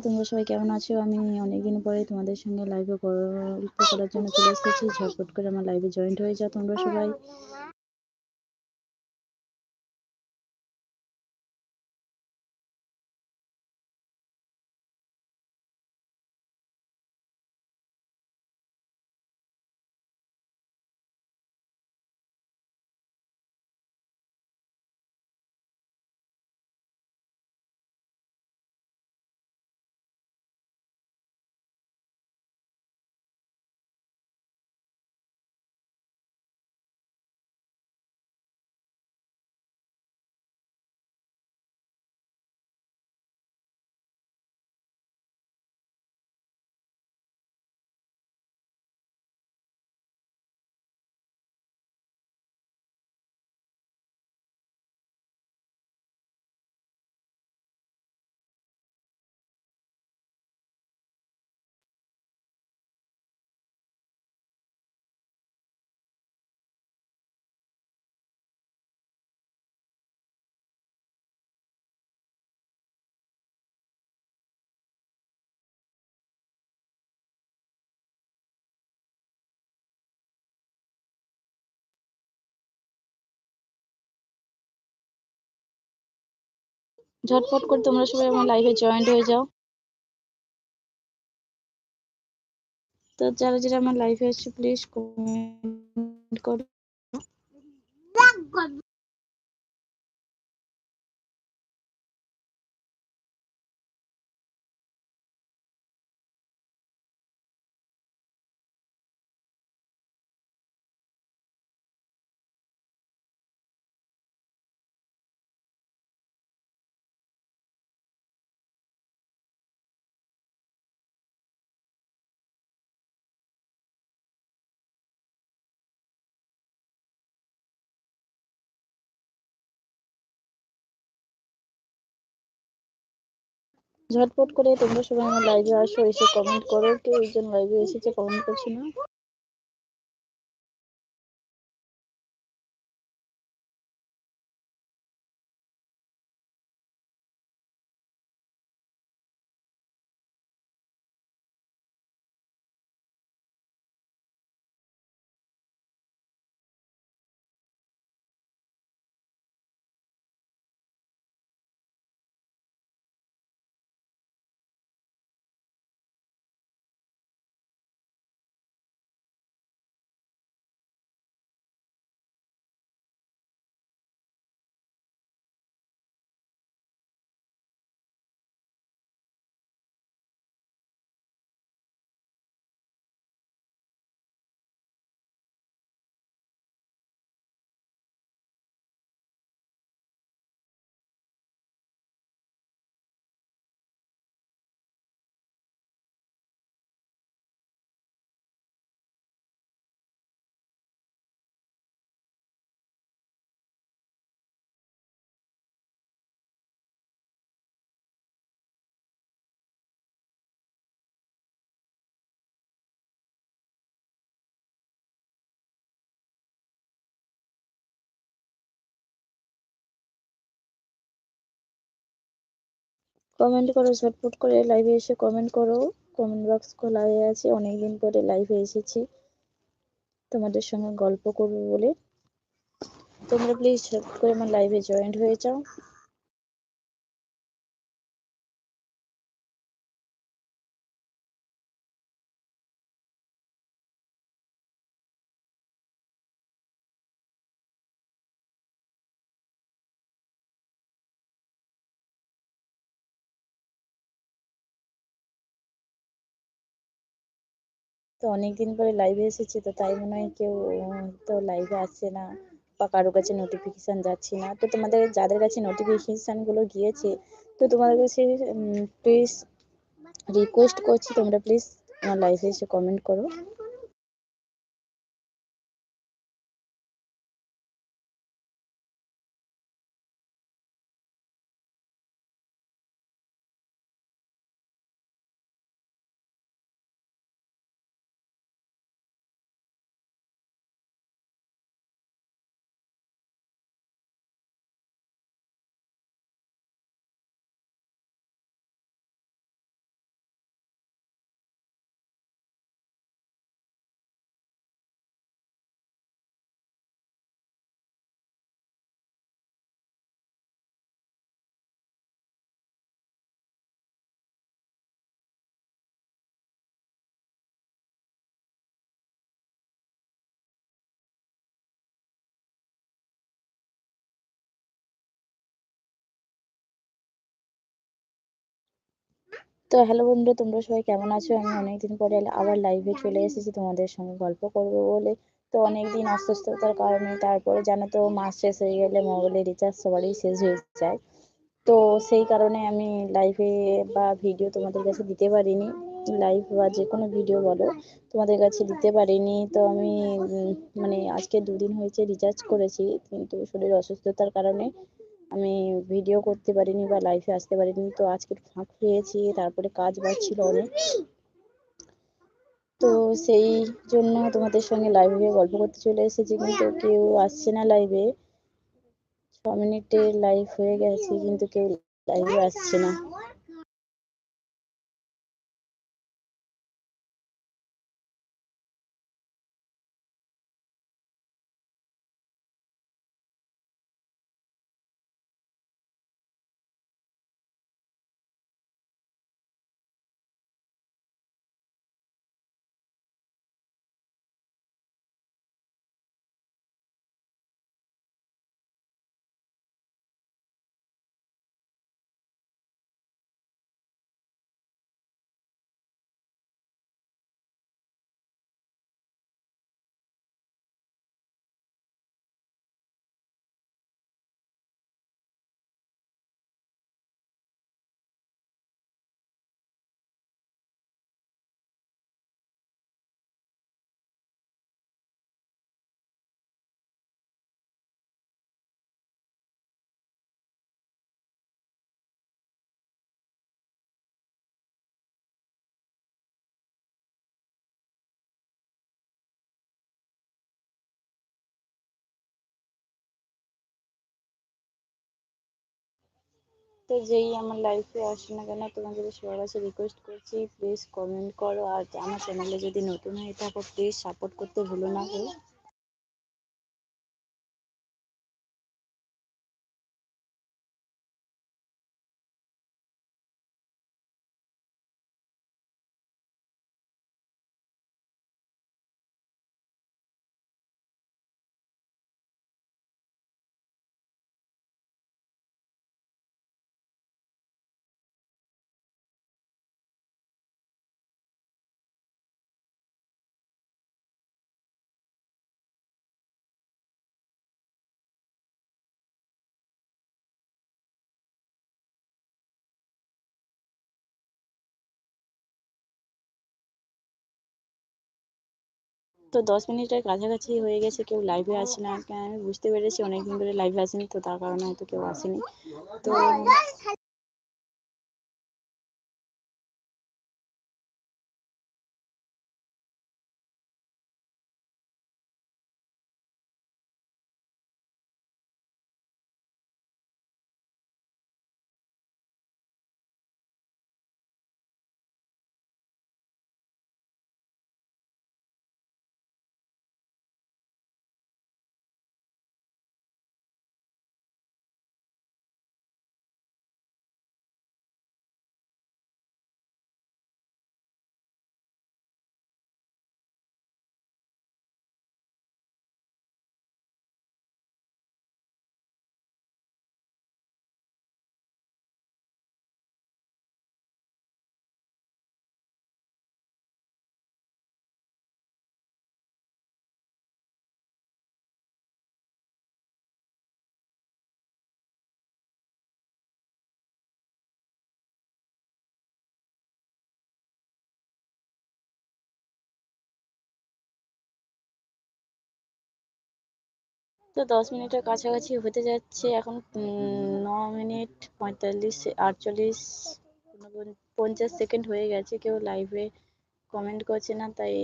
তোমরা সবাই কেমন আছো? আমি অনেকদিন পরে তোমাদের সঙ্গে লাইভে করার জন্য চলে এসেছি। ঝটপট করে আমার লাইভে জয়েন্ট হয়ে যাও তোমরা সবাই। ঝটপট করে তোমরা সবাই আমার লাইভে জয়েন্ট হয়ে যাও। তো যারা যারা আমার লাইভে আসছে প্লিজ কমেন্ট করো। ঝটপট করে তোমরা সবাই আমার লাইভে আসো, এসে কমেন্ট করো। কেউ একজন লাইভে এসেছে কমেন্ট করছে না। কমেন্ট করো, ঝটপট করে লাইভে এসে কমেন্ট করো। কমেন্ট বক্স খোলা হয়ে আছে, অনেকদিন পরে লাইভে এসেছি। তোমাদের সঙ্গে গল্প করব বলে। তোমরা প্লিজ ঝটপট করে আমার লাইভে জয়েন্ট হয়ে যাও। তো অনেকদিন পরে লাইভে এসেছি, তো তাই মনে হয় কেউ তো লাইভে আসছে না বা কারও কাছে নোটিফিকেশান যাচ্ছে না। তো তোমাদের, যাদের কাছে নোটিফিকেশানগুলো গিয়েছে, তো তোমাদের কাছে প্লিজ রিকোয়েস্ট করছি, তোমরা প্লিজ আমার লাইভে এসে কমেন্ট করো। তো হ্যালো বন্ধুরা তোমরা সবাই কেমন আছো? আমি অনেকদিন পরে আবার লাইভে চলে এসেছি। তোমাদের সঙ্গে গল্প করব বলে। তো অনেকদিন অসুস্থতার কারণে, তারপরে জানো তো, মাস শেষ হয়ে গেলে মোবাইলে রিচার্জ সবারই শেষ হয়ে যায়। তো সেই কারণে আমি লাইভে বা ভিডিও তোমাদের কাছে দিতে পারিনি। লাইভ বা যে কোনো ভিডিও বলো, তোমাদের কাছে দিতে পারিনি। তো আমি মানে আজকে দুদিন হয়েছে রিচার্জ করেছি, কিন্তু শরীর অসুস্থতার কারণে আমি ভিডিও করতে পারিনি বা লাইভে আসতে পারিনি। তো আজকে ফাঁক পেয়েছি, তারপরে কাজ বাজ ছিল অনেক। তো সেই জন্য তোমাদের সঙ্গে লাইভে গল্প করতে চলে এসেছি, কিন্তু কেউ আসছে না লাইভে ছ মিনিটের লাইভ হয়ে গেছে, কিন্তু কেউ লাইভে আসছে না। তো যেই আমার লাইফে আসে না কেন তোমাদের সবার কাছে রিকোয়েস্ট করছি প্লিজ কমেন্ট করো। আর আমার চ্যানেলে যদি নতুন হয়ে থাকো প্লিজ সাপোর্ট করতে ভুলো না কেউ। তো দশ মিনিটের কাছাকাছি হয়ে গেছে, কেউ লাইভে আসে না। আমি বুঝতে পেরেছি অনেকদিন ধরে লাইভে আসেনি, তো তার কারণে হয়তো কেউ আসেনি। তো তো দশ মিনিটের কাছাকাছি হতে যাচ্ছে। এখন ন মিনিট পঁয়তাল্লিশ, আটচল্লিশ পঞ্চাশ সেকেন্ড হয়ে গেছে। কেউ লাইভে কমেন্ট করছে না, তাই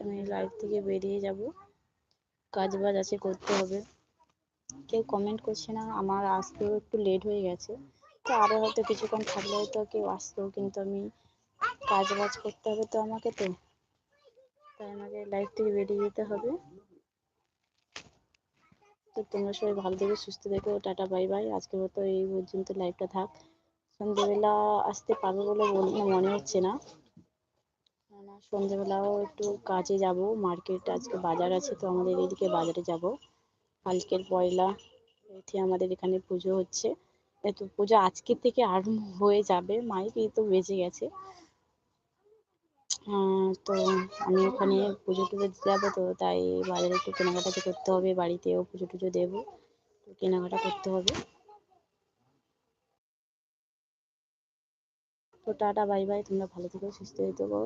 আমি লাইভ থেকে বেরিয়ে যাব। কাজ বাজ আছে, করতে হবে। কেউ কমেন্ট করছে না, আমার আসতেও একটু লেট হয়ে গেছে। তো আরও হয়তো কিছুক্ষণ থাকলে হয়তো কেউ আসতো কিন্তু আমি কাজ বাজ করতে হবে তো আমাকে তো। তাই আমাকে লাইভ থেকে বেরিয়ে যেতে হবে। তো তোমরা সবাই ভালো থেকো, সুস্থ থেকো, টাটা বাই বাই আজকের মতো এই পর্যন্ত লাইভটা থাক। সন্ধ্যেবেলা আসতে পারব বলে মনে হচ্ছে না। কেননা সন্ধ্যেবেলাও একটু কাজে যাব মার্কেট আজকে বাজার আছে, তো আমাদের এদিকে বাজারে যাব। কালকের পয়লা এটি আমাদের এখানে পুজো হচ্ছে। তো পুজো আজকের থেকে আরম্ভ হয়ে যাবে, মাইক এই তো বেজে গেছে। তো আমি ওখানে পুজো টুজো দিতে যাব তো, তাই বাজারে একটু কেনাকাটা করতে হবে, বাড়িতেও পুজো টুজো দেবো কেনাকাটা করতে হবে। তো টাটা, বাই বাই, তোমরা ভালো থেকো, সুস্থ থেকো।